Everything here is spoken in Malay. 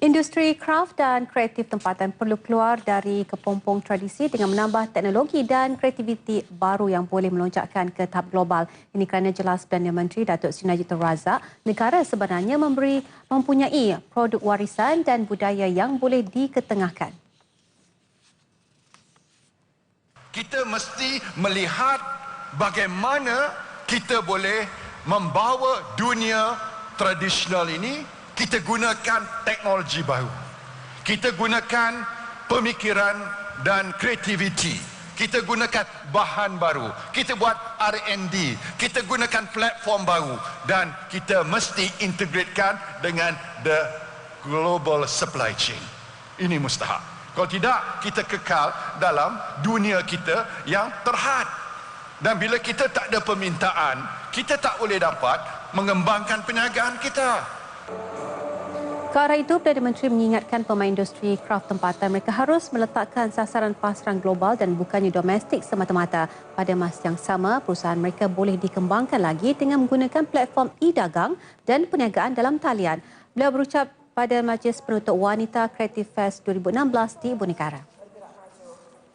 Industri kraft dan kreatif tempatan perlu keluar dari kepompong tradisi dengan menambah teknologi dan kreativiti baru yang boleh melonjakkan ke tahap global. Ini kerana jelas Perdana Menteri Datuk Seri Najib Razak, negara sebenarnya memberi mempunyai produk warisan dan budaya yang boleh diketengahkan. Kita mesti melihat bagaimana kita boleh membawa dunia tradisional ini kita gunakan teknologi baru. Kita gunakan pemikiran dan kreativiti. Kita gunakan bahan baru. Kita buat R&D. Kita gunakan platform baru. Dan kita mesti integratekan dengan the global supply chain. Ini mustahak. Kalau tidak, kita kekal dalam dunia kita yang terhad. Dan bila kita tak ada permintaan, kita tak boleh dapat mengembangkan perniagaan kita. Ke arah itu, Perdana Menteri mengingatkan pemain industri kraft tempatan mereka harus meletakkan sasaran pasaran global dan bukannya domestik semata-mata. Pada masa yang sama, perusahaan mereka boleh dikembangkan lagi dengan menggunakan platform e-dagang dan perniagaan dalam talian. Beliau berucap pada Majlis Penutup Wanita Creative Fest 2016 di Ibu Negara.